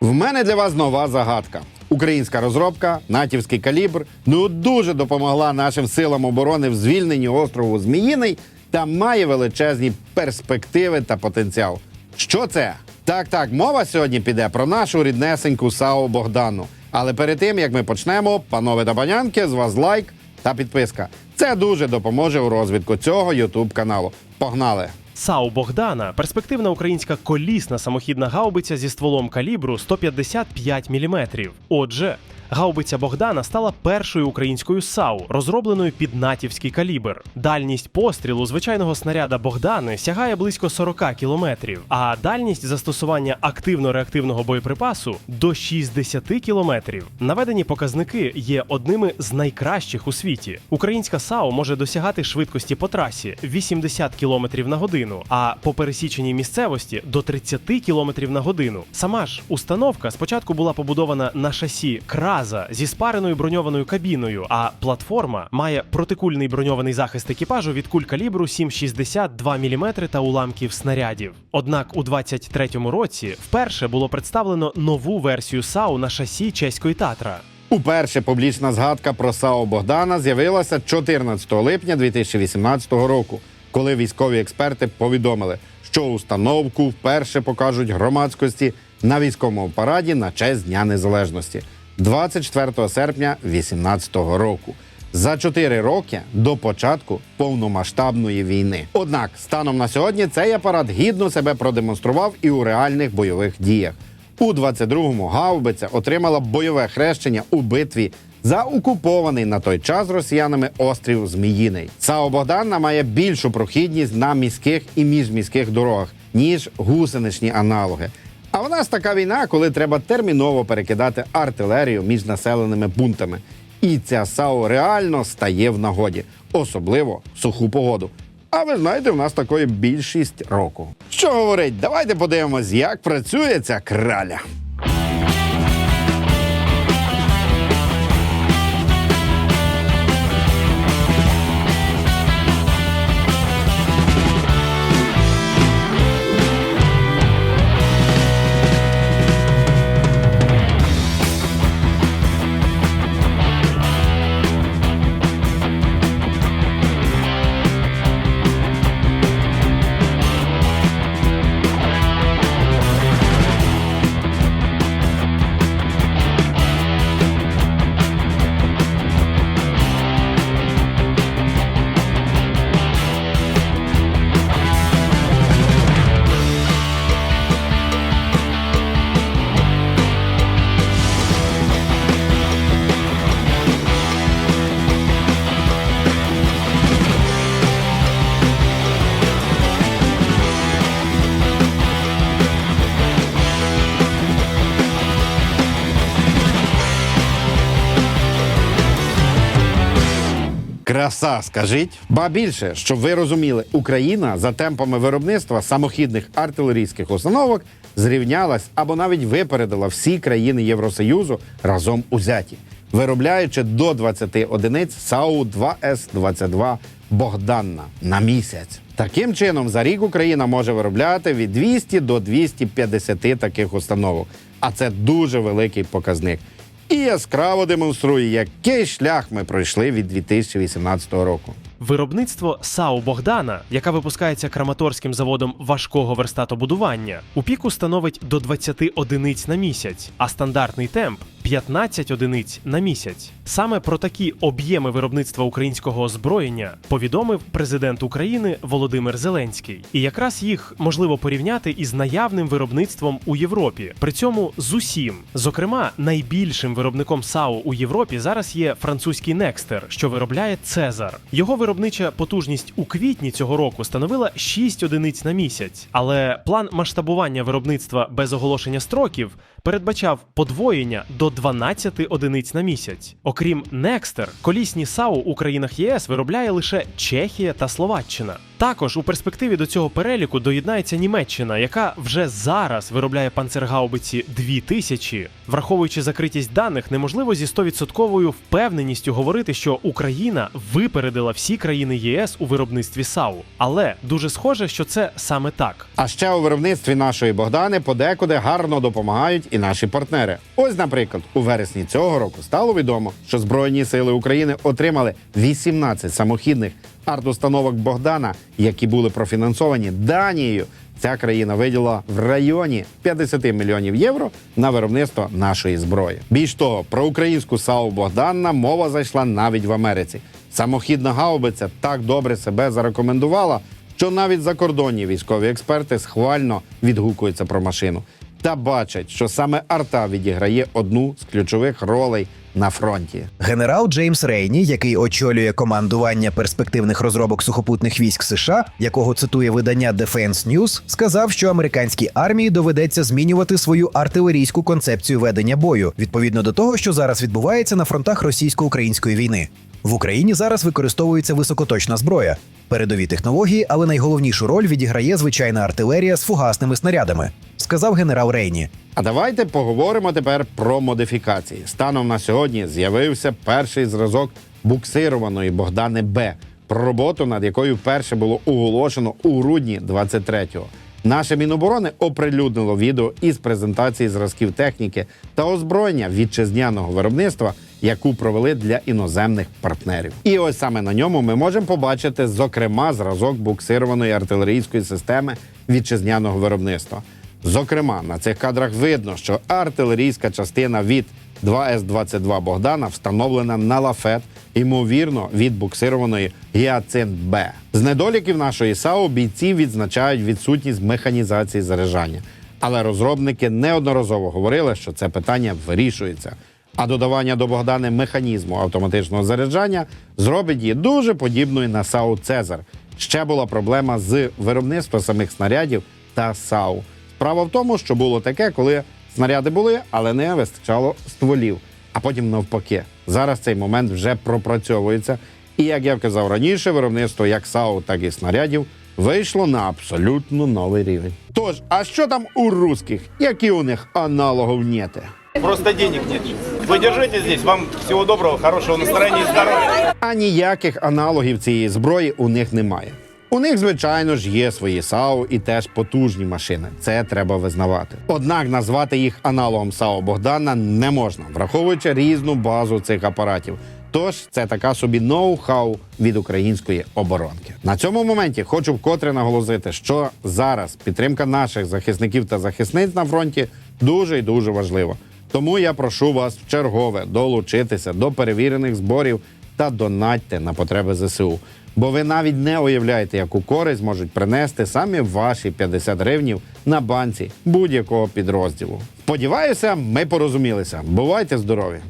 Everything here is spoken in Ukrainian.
В мене для вас нова загадка. Українська розробка, натівський калібр ну дуже допомогла нашим силам оборони в звільненні острову Зміїний та має величезні перспективи та потенціал. Що це? Так, так, мова сьогодні піде про нашу ріднесеньку САУ Богдану. Але перед тим як ми почнемо, панове та панянки, з вас лайк та підписка. Це дуже допоможе у розвитку цього Ютуб каналу. Погнали! САУ Богдана перспективна українська колісна самохідна гаубиця зі стволом калібру 155 мм. Отже, гаубиця Богдана стала першою українською САУ, розробленою під натівський калібр. Дальність пострілу звичайного снаряда Богдани сягає близько 40 кілометрів, а дальність застосування активно-реактивного боєприпасу до 60 кілометрів. Наведені показники є одними з найкращих у світі. Українська САУ може досягати швидкості по трасі 80 км на годину, а по пересіченій місцевості до 30 км на годину. Сама ж установка спочатку була побудована на шасі Краза зі спареною броньованою кабіною, а платформа має протикульний броньований захист екіпажу від куль калібру 7,62 мм та уламків снарядів. Однак у 23-му році вперше було представлено нову версію САУ на шасі чеської Татра. Уперше публічна згадка про САО Богдана з'явилася 14 липня 2018 року, коли військові експерти повідомили, що установку вперше покажуть громадськості на військовому параді на честь Дня Незалежності 24 серпня 2018 року. За чотири роки до початку повномасштабної війни. Однак, станом на сьогодні цей апарат гідно себе продемонстрував і у реальних бойових діях. У 22-му гаубиця отримала бойове хрещення у битві за окупований на той час росіянами острів Зміїний. САО Богдана має більшу прохідність на міських і міжміських дорогах, ніж гусеничні аналоги. А в нас така війна, коли треба терміново перекидати артилерію між населеними пунктами. І ця САО реально стає в нагоді, особливо в суху погоду. А ви знаєте, в нас такої більшість року. Що говорить, давайте подивимось, як працює ця краля. Краса, скажіть. Ба більше, щоб ви розуміли, Україна за темпами виробництва самохідних артилерійських установок зрівнялась або навіть випередила всі країни Євросоюзу разом узяті, виробляючи до 20 одиниць САУ 2С-22 Богданна на місяць. Таким чином, за рік Україна може виробляти від 200 до 250 таких установок. А це дуже великий показник і яскраво демонструє, який шлях ми пройшли від 2018 року. Виробництво САУ Богдана, яка випускається Краматорським заводом важкого верстатобудування, у піку становить до 20 одиниць на місяць, а стандартний темп 15 одиниць на місяць. Саме про такі об'єми виробництва українського озброєння повідомив президент України Володимир Зеленський. І якраз їх можливо порівняти із наявним виробництвом у Європі. При цьому з усім. Зокрема, найбільшим виробником САУ у Європі зараз є французький Некстер, що виробляє Цезар. Його виробнича потужність у квітні цього року становила 6 одиниць на місяць. Але план масштабування виробництва без оголошення строків передбачав подвоєння до 12 одиниць на місяць. Окрім Некстер, колісні САУ у країнах ЄС виробляє лише Чехія та Словаччина. Також у перспективі до цього переліку доєднається Німеччина, яка вже зараз виробляє панцергаубиці 2000. Враховуючи закритість даних, неможливо зі 100% впевненістю говорити, що Україна випередила всі країни ЄС у виробництві САУ. Але дуже схоже, що це саме так. А ще у виробництві нашої Богдани подекуди гарно допомагають і наші партнери. Ось, наприклад, у вересні цього року стало відомо, що Збройні сили України отримали 18 самохідних артустановок Богдана, які були профінансовані Данією. Ця країна виділа в районі 50 мільйонів євро на виробництво нашої зброї. Більш того, про українську САУ Богдана мова зайшла навіть в Америці. Самохідна гаубиця так добре себе зарекомендувала, що навіть закордонні військові експерти схвально відгукуються про машину та бачать, що саме арта відіграє одну з ключових ролей на фронті. Генерал Джеймс Рейні, який очолює командування перспективних розробок сухопутних військ США, якого цитує видання Defense News, сказав, що американській армії доведеться змінювати свою артилерійську концепцію ведення бою відповідно до того, що зараз відбувається на фронтах російсько-української війни. В Україні зараз використовується високоточна зброя, передові технології, але найголовнішу роль відіграє звичайна артилерія з фугасними снарядами, сказав генерал Рейні. А давайте поговоримо тепер про модифікації. Станом на сьогодні з'явився перший зразок буксированої Богдани Б, про роботу над якою вперше було оголошено у грудні 23-го. Наше Міноборони оприлюднило відео із презентації зразків техніки та озброєння вітчизняного виробництва, яку провели для іноземних партнерів. І ось саме на ньому ми можемо побачити, зокрема, зразок буксированої артилерійської системи вітчизняного виробництва. Зокрема, на цих кадрах видно, що артилерійська частина від 2С-22 Богдана встановлена на лафет, ймовірно, від буксированої Гіацинт Б. З недоліків нашої САУ бійці відзначають відсутність механізації заряджання. Але розробники неодноразово говорили, що це питання вирішується. А додавання до Богдани механізму автоматичного заряджання зробить її дуже подібною на САУ Цезар. Ще була проблема з виробництвом самих снарядів та САУ. Справа в тому, що було таке, коли снаряди були, але не вистачало стволів. А потім навпаки. Зараз цей момент вже пропрацьовується. І як я вказав раніше, виробництво як САУ, так і снарядів вийшло на абсолютно новий рівень. Тож, а що там у русських? Які у них аналогов нєти? Просто денег нет. Вы держите здесь. Вам всего доброго, хорошего настроения и здоровья. А ніяких аналогів цієї зброї у них немає. У них, звичайно ж, є свої САУ і теж потужні машини. Це треба визнавати. Однак назвати їх аналогом САУ Богдана не можна, враховуючи різну базу цих апаратів. Тож це така собі ноу-хау від української оборонки. На цьому моменті хочу вкотре наголосити, що зараз підтримка наших захисників та захисниць на фронті дуже і дуже важлива. Тому я прошу вас в чергове долучитися до перевірених зборів та донатьте на потреби ЗСУ. Бо ви навіть не уявляєте, яку користь можуть принести самі ваші 50 гривнів на банці будь-якого підрозділу. Сподіваюся, ми порозумілися. Бувайте здорові!